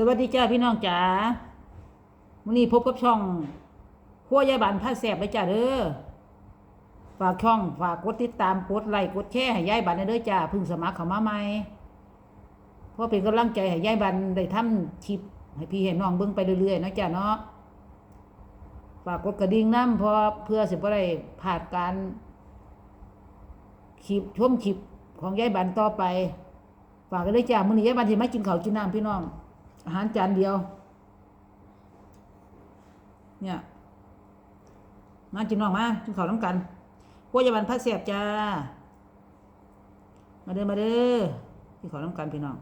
สวัสดีจ้าพี่น้องจ๋าวันนี้พบกับช่องขั้วยายบันผ้าแสบเลยจ้าเด้อ ฝากช่องฝากกดติดตามกดไลค์กดแชร์ให้ยายบันเด้อจ้าพึ่งสมัครเข้ามาใหม่เพราะเป็นกำลังใจให้ยายบันได้ทำคลิปให้พี่ให้น้องเบิ่งไปเรื่อยๆนะจ้าเนาะ ฝากกดกระดิ่งน้ำเพราะเพื่อสิบ่ได้พลาดการคลิปชมคลิปของยายบันต่อไป ฝากกันเลยจ้ามื้อนี้ยายบันสิมากินข้าวกินน้ำพี่น้อง อาหารจานเดียว เนี่ย มากินน้องมากินข้าวน้ำกันพวกยาบันพัดแสบจ้า มาเด้อมาเด้อกินข้าวน้ำกันพี่น้อง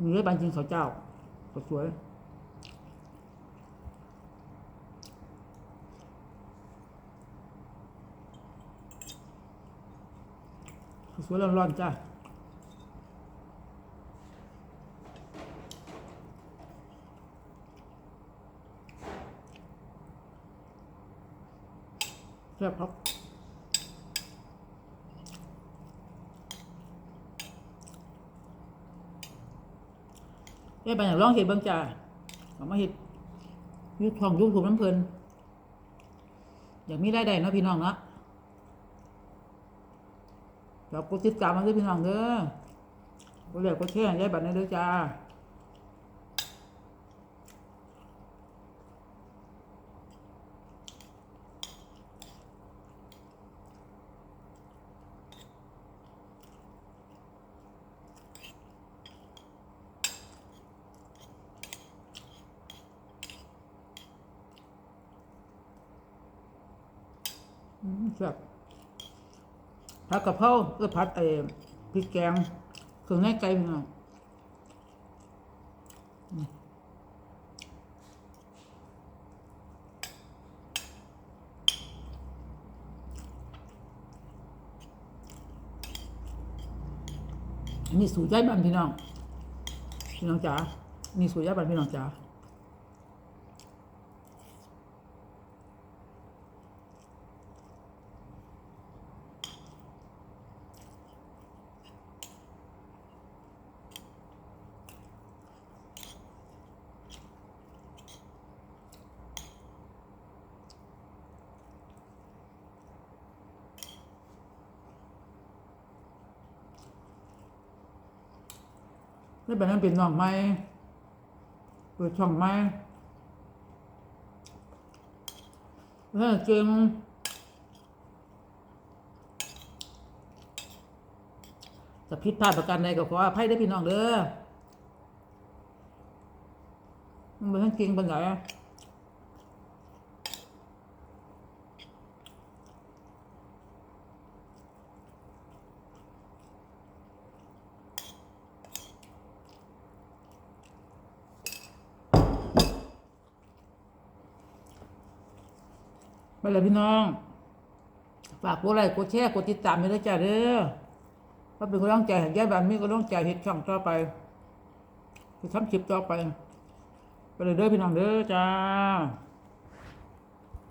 มีเลยบานกินข้าเจ้าสวย สวยร้อนๆจ้าแซ่บครับเอ้ยบางอยางร้องเห็ดเบางจ่าเอามาเห็ดยุคของยุคถูกน้ำเพลินอยากมีรายได้เนาะพี่น้องเนาะ เดี๋ยวกดติดตามมาด้วยพี่น้องเด้อกดเรียกกดแชร์ยายบัตรในเด้อจ้าอืมแซ่บ ผัดกะเพราเออผัดไอ้พริกแกงเครื่องในไก่พี่น้องอันนี้สูตรย้ายบ้านพี่น้องพี่น้องจ๋านี่สูตรย้ายบ้านพี่น้องจ๋า แล้วแบบนั้นเป็นน้องไหมเปิดช่องไหมแล้วเก่งจะผิดพลาดประการใดก็ขออภัยได้พี่น้องเด้อมันเป็นเก่งเป็นไง ไปเลยพี่น้อง ฝากกดไลค์กดแชร์กดติดตามให้ด้วยจ้าเด้อเพราะเป็นกำลังใจให้ยายบานมีกำลังใจเห็ดช่องต่อไปคือทำคลิปต่อไป ไปเลยเด้อพี่น้องเด้อจ้า